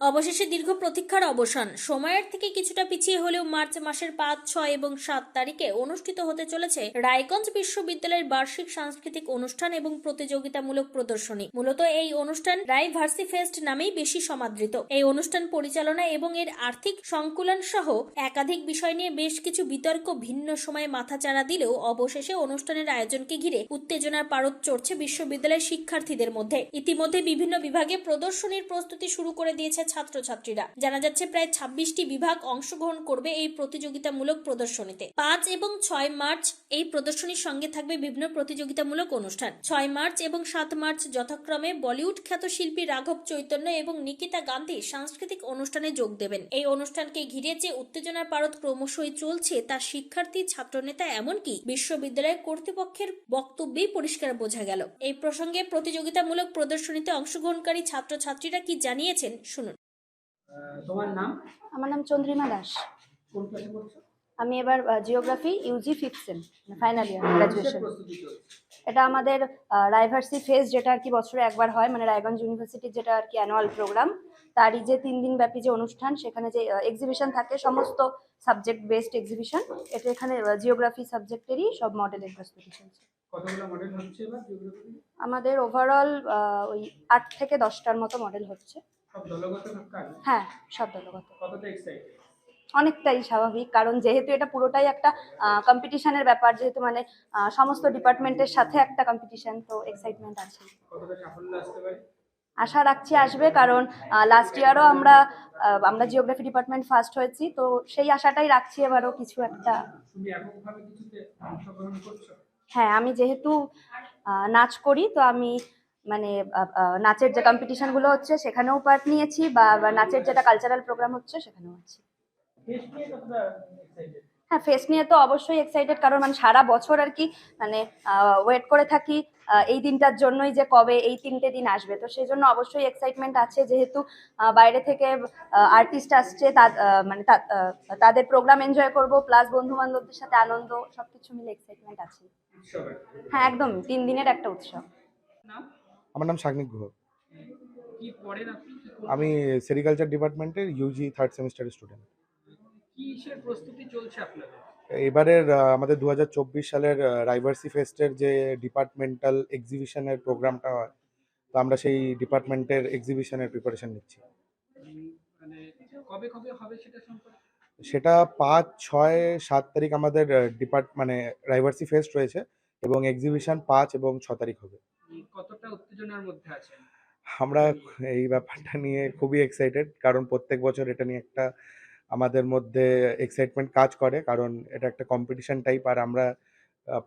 অবশেষে দীর্ঘ প্রতীক্ষার অবসান। সময়ের থেকে কিছুটা পিছিয়ে হলেও মার্চ মাসের পাঁচ, ছয় এবং সাত তারিখে অনুষ্ঠিত হতে চলেছে রায়গঞ্জ বিশ্ববিদ্যালয়ের বার্ষিক সাংস্কৃতিক অনুষ্ঠান এবং প্রতিযোগিতামূলক প্রদর্শনী। মূলত এই অনুষ্ঠান রায় ভার্সি ফেস্ট নামেই বেশি সমাদৃত। এই অনুষ্ঠান পরিচালনা এবং এর আর্থিক সংকুলন সহ একাধিক বিষয় নিয়ে বেশ কিছু বিতর্ক ভিন্ন সময়ে মাথাচাড়া দিলেও অবশেষে অনুষ্ঠানের আয়োজনকে ঘিরে উত্তেজনার পারদ চড়ছে বিশ্ববিদ্যালয়ের শিক্ষার্থীদের মধ্যে। ইতিমধ্যে বিভিন্ন বিভাগে প্রদর্শনীর প্রস্তুতি শুরু করে দিয়েছে ছাত্রছাত্রীরা। জানা যাচ্ছে প্রায় ছাব্বিশটি বিভাগ অংশগ্রহণ করবে এই প্রতিযোগিতামূলক প্রদর্শনীতে। পাঁচ এবং ছয় মার্চ এই প্রদর্শনীর সঙ্গে থাকবে বিভিন্ন প্রতিযোগিতামূলক অনুষ্ঠান। ছয় মার্চ এবং সাত মার্চ যথাক্রমে বলিউড খ্যাত শিল্পী রাঘব চৈতন্য এবং নিকিতা গান্ধী সাংস্কৃতিক অনুষ্ঠানে যোগ দেবেন। এই অনুষ্ঠানকে ঘিরে যে উত্তেজনার পারদ ক্রমশই চলছে, তা শিক্ষার্থী, ছাত্রনেতা এমনকি বিশ্ববিদ্যালয়ের কর্তৃপক্ষের বক্তব্যেই পরিষ্কার বোঝা গেল। এই প্রসঙ্গে প্রতিযোগিতামূলক প্রদর্শনীতে অংশগ্রহণকারী ছাত্রছাত্রীরা কি জানিয়েছেন, শুনুন। তোমার নাম? আমার নাম চন্দ্রিমা দাস। কোন ক্লাসে পড়ছো? আমি এবার geography UG fifth sem final year graduation এটা আমাদের রাইভার্সি ফেস যেটা আর কি বছরে একবার হয় মানে রায়গঞ্জ ইউনিভার্সিটির যেটা আর কি অ্যানুয়াল প্রোগ্রাম তারই যে তিন দিন ব্যাপী যে অনুষ্ঠান সেখানে যে এক্সিবিশন থাকে সমস্ত সাবজেক্ট বেসড এক্সিবিশন এটা এখানে জিওগ্রাফি সাবজেক্টেরই সব মডেলের প্রস্তুতি চলছে। কতগুলো মডেল হচ্ছে এবার জিওগ্রাফি আমাদের ওভারঅল ওই আট থেকে দশটার মতো মডেল হচ্ছে। হ্যাঁ সব দলগত। অনেকটাই স্বাভাবিক কারণ যেহেতু এটা পুরোটাই একটা কম্পিটিশনের ব্যাপার যেহেতু মানে সমস্ত ডিপার্টমেন্টের সাথে একটা কম্পিটিশন তো এক্সাইটমেন্ট আছে। আশা রাখছি আসবে কারণ লাস্ট ইয়ারও আমরা আমরা জিওগ্রাফি ডিপার্টমেন্ট ফার্স্ট হয়েছি তো সেই আশাটাই রাখছি এবারও কিছু একটা। হ্যাঁ আমি যেহেতু নাচ করি তো আমি মানে নাচের যে কম্পিটিশনগুলো হচ্ছে সেখানেও পার্ট নিয়েছি বা নাচের যেটা কালচারাল প্রোগ্রাম হচ্ছে সেখানেও আছি। হ্যাঁ ফেস নিয়ে তো অবশ্যই এক্সাইটেড কারণ মানে সারা বছর আর কি মানে ওয়েট করে থাকি এই দিনটার জন্যই যে কবে এই তিনটে দিন আসবে। তো সেই জন্য অবশ্যই এক্সাইটমেন্ট আছে যেহেতু বাইরে থেকে আর্টিস্ট আসছে তা- মানে তাদের প্রোগ্রাম এনজয় করব প্লাস বন্ধু বান্ধবদের সাথে আনন্দ সবকিছু মিলে এক্সাইটমেন্ট আছে। হ্যাঁ একদম তিন দিনের একটা উৎসব। আমার নাম শাগনিক গুহ? আমি সেরিকালচার ডিপার্টমেন্টের ইউজি থার্ড সেমিস্টারের স্টুডেন্ট এবারের আমাদের দু হাজার চব্বিশ সালের রাইভার্সি ফেস্টের যে ডিপার্টমেন্টাল এক্সিবিশনের প্রোগ্রামটা হয় তো আমরা সেই ডিপার্টমেন্টের এক্সিবিশনের প্রিপারেশন নিচ্ছি। মানে সেটা পাঁচ ছয় সাত তারিখ আমাদের ডিপার্ট মানে রাইভার্সি ফেস্ট রয়েছে এবং এক্সিবিশন পাঁচ এবং ছ তারিখ হবে। কতটা উত্তেজনার মধ্যে আছেন? আমরা এই ব্যাপারটা নিয়ে খুবই এক্সাইটেড কারণ প্রত্যেক বছর এটা নিয়ে একটা আমাদের মধ্যে এক্সাইটমেন্ট কাজ করে কারণ এটা একটা কম্পিটিশন টাইপ আর আমরা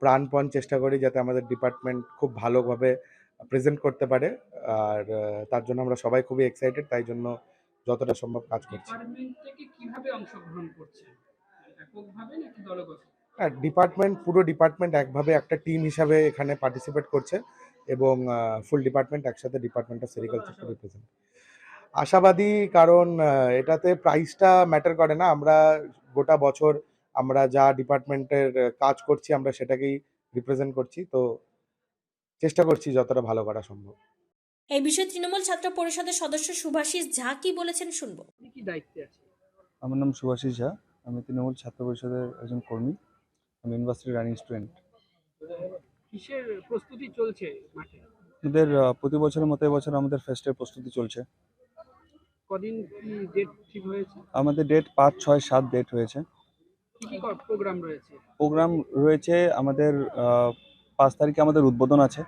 প্রাণপণ চেষ্টা করি যাতে আমাদের ডিপার্টমেন্ট খুব ভালোভাবে প্রেজেন্ট করতে পারে আর তার জন্য আমরা সবাই খুবই এক্সাইটেড তাই জন্য যতটা সম্ভব কাজ করছি। কীভাবে অংশগ্রহণ করছে এককভাবে নাকি দলগত? হ্যাঁ ডিপার্টমেন্ট পুরো ডিপার্টমেন্ট একভাবে একটা টিম হিসাবে এখানে পার্টিসিপেট করছে। এবং ফুল ডিপার্টমেন্ট একসাথে ডিপার্টমেন্ট অফ সেরিকালচারকে রিপ্রেজেন্ট আশাবাদী কারণ এটাতে প্রাইসটা ম্যাটার করে না। আমরা গোটা বছর আমরা যা ডিপার্টমেন্টের কাজ করছি আমরা সেটাকেই রিপ্রেজেন্ট করছি। তো চেষ্টা করছি যতটা ভালো করা সম্ভব। এই বিষয়ে তৃণমূল ছাত্র পরিষদের সদস্য সুভাষিস ঝা কি বলেছেন শুনব। আপনি কি দায়িত্বে আছে আমার নাম সুভাষিস ঝা। আমি তৃণমূল ছাত্র পরিষদের একজন কর্মী। আমি ইউনিভার্সিটির রানিং স্টুডেন্ট। কিসের প্রস্তুতি চলছে মাঠে? আমাদের প্রতি বছরের মতো এবছর আমাদের ফেস্টের প্রস্তুতি চলছে। কদিন কি ডেট ঠিক হয়েছে? আমাদের ডেট পাঁচ ছয় সাত ডেট হয়েছে। কি কি প্রোগ্রাম রয়েছে? প্রোগ্রাম রয়েছে আমাদের পাঁচ তারিখে আমাদের উদ্বোধন আছে।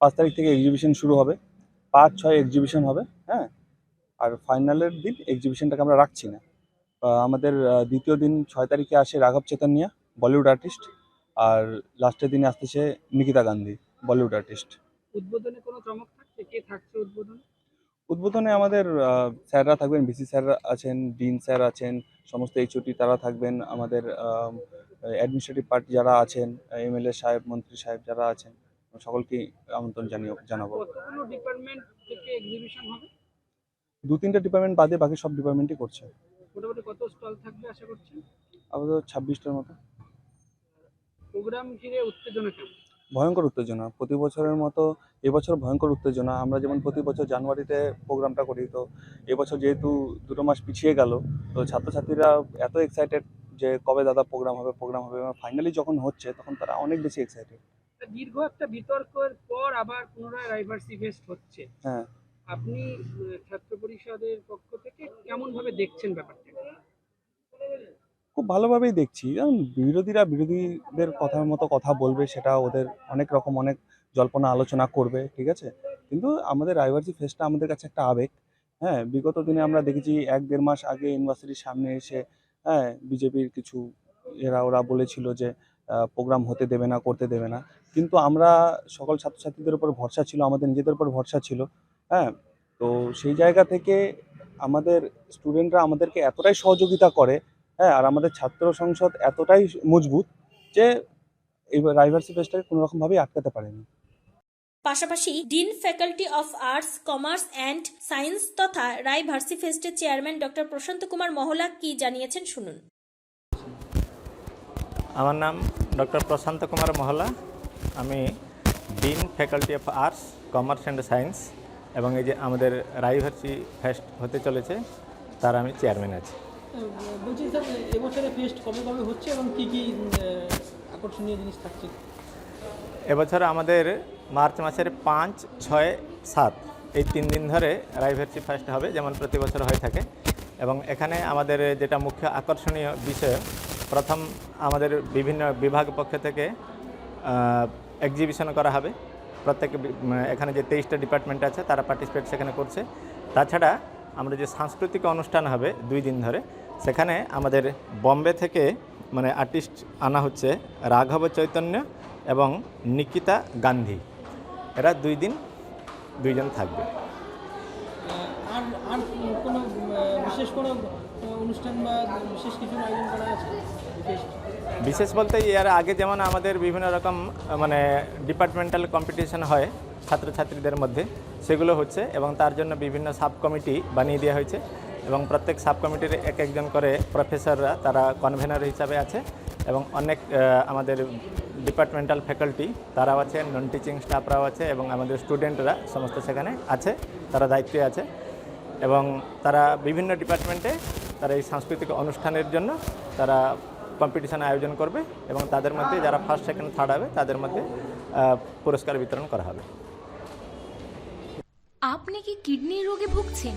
পাঁচ তারিখ থেকে এক্সিবিশন শুরু হবে। পাঁচ ছয় এক্সিবিশন হবে হ্যাঁ? আর ফাইনালের দিন এক্সিবিশনটাকে আমরা রাখছি না। আমাদের দ্বিতীয় দিন ছয় তারিখে আসে রাঘব চেতনিয়া বলিউড আর্টিস্ট আর লাস্টের দিনে আসতেছে নিকিতা গান্ধী বলিউড আর্টিস্ট উদ্বোধনে কোনো চমক থাকছে? কে থাকছে উদ্বোধনে? উদ্বোধনে আমাদের স্যাররা থাকবেন ভিসি স্যার আছেন ডিন স্যার আছেন সমস্ত এইচওটি তারা থাকবেন আমাদের অ্যাডমিনিস্ট্রেটিভ পার্টি যারা আছেন এমএলএ সাহেব মন্ত্রী সাহেব যারা আছেন সকলকে আমন্ত্রণ জানিয়ে জানাব। ডিপার্টমেন্ট থেকে এক্সিবিশন হবে? দু তিনটা ডিপার্টমেন্ট বাদে বাকি সব ডিপার্টমেন্টই করছে। মোটামুটি কত স্টল থাকবে আশা করছেন? আপাতত ছাব্বিশটার মতো। প্রোগ্রাম ঘিরে উত্তেজনা কেমন? ভয়ঙ্কর উত্তেজনা। প্রতি বছরের মতো এবছর ভয়ঙ্কর উত্তেজনা। আমরা যেমন প্রতি বছর জানুয়ারিতে প্রোগ্রামটা করি তো এবছর যেহেতু দুটো মাস পিছিয়ে গেল তো ছাত্রছাত্রীরা এত এক্সাইটেড যে কবে দাদা প্রোগ্রাম হবে প্রোগ্রাম হবে। ফাইনালি যখন হচ্ছে তখন তারা অনেক বেশি এক্সাইটেড দীর্ঘ একটা বিতর্কের পর আবার পুনরায় রাইভার্সি ফেস্ট হচ্ছে। হ্যাঁ। আপনি ছাত্র পরিষদের পক্ষ থেকে কেমন ভাবে দেখছেন ব্যাপারটা? খুব ভালোভাবেই দেখছি। বিরোধীরা বিরোধীদের কথার মতো কথা বলবে, সেটা ওদের অনেক রকম অনেক জল্পনা আলোচনা করবে, ঠিক আছে? কিন্তু আমাদের রাইভার্সি ফেস্টটা আমাদের কাছে একটা আবেগ। হ্যাঁ বিগত দিনে আমরা দেখেছি এক দেড় মাস আগে ইউনিভার্সিটির সামনে এসে হ্যাঁ বিজেপির কিছু এরা ওরা বলেছিল যে প্রোগ্রাম হতে দেবে না, করতে দেবে না। কিন্তু আমরা সকল ছাত্রছাত্রীদের উপর ভরসা ছিল, আমাদের নিজেদের উপর ভরসা ছিল। হ্যাঁ তো সেই জায়গা থেকে আমাদের স্টুডেন্টরা আমাদেরকে এতটাই সহযোগিতা করে হ্যাঁ আর আমাদের ছাত্র সংসদ এতটাই মজবুত যে এই রাইভার্সি ফেস্টটাকে কোনো রকমভাবেই আটকাতে পারেনি। পাশাপাশি dean faculty of arts commerce and science তথা রায় ভার্সি ফেস্টের চেয়ারম্যান ডক্টর প্রশান্ত কুমার মহলা কি জানিয়েছেন শুনুন। আমার নাম ডক্টর প্রশান্ত কুমার মহলা। আমি dean faculty of arts commerce and science এবং এই যে আমাদের রাইভার্সি ফেস্ট হতে চলেছে তার আমি চেয়ারম্যান আছি। বলছি স্যার এবছরে ফেস্ট কবে কবে হচ্ছে এবং কী কী আকর্ষণীয় জিনিস থাকছে? এবছর আমাদের মার্চ মাসের পাঁচ, ছয়, সাত, এই তিন দিন ধরে রাইভার্সি ফেস্ট হবে, যেমন প্রতি বছর হয়ে থাকে। এবং এখানে আমাদের যেটা মুখ্য আকর্ষণীয় বিষয়, প্রথম আমাদের বিভিন্ন বিভাগ পক্ষ থেকে এক্সিবিশন করা হবে। প্রত্যেক এখানে যে তেইশটা ডিপার্টমেন্ট আছে, তারা পার্টিসিপেট সেখানে করছে। তাছাড়া আমরা যে সাংস্কৃতিক অনুষ্ঠান হবে দুই দিন ধরে সেখানে আমাদের বম্বে থেকে মানে আর্টিস্ট আনা হচ্ছে রাঘব চৈতন্য এবং নিকিতা গান্ধী। এরা দুই দিন দুইজন থাকবে। আর আর কোনো বিশেষ কোনো অনুষ্ঠান বা বিশেষ কিছু আয়োজন করা আছে? বিশেষ? বলতে এর আগে যেমন আমাদের বিভিন্ন রকম মানে ডিপার্টমেন্টাল কম্পিটিশন হয় ছাত্রছাত্রীদের মধ্যে সেগুলো হচ্ছে এবং তার জন্য বিভিন্ন সাব কমিটি বানিয়ে দেওয়া হয়েছে। এবং প্রত্যেক সাব কমিটির এক একজন করে প্রফেসররা তারা কনভেনার হিসাবে আছে এবং অনেক আমাদের ডিপার্টমেন্টাল ফ্যাকাল্টি তারাও আছে নন টিচিং স্টাফরাও আছে এবং আমাদের স্টুডেন্টরা সমস্ত সেখানে আছে, তারা দায়িত্বে আছে এবং তারা বিভিন্ন ডিপার্টমেন্টে তারা এই সাংস্কৃতিক অনুষ্ঠানের জন্য তারা কম্পিটিশন আয়োজন করবে এবং তাদের মধ্যে যারা ফার্স্ট সেকেন্ড থার্ড হবে তাদের মধ্যে পুরস্কার বিতরণ করা হবে। আপনি কি কিডনি রোগে ভুগছেন?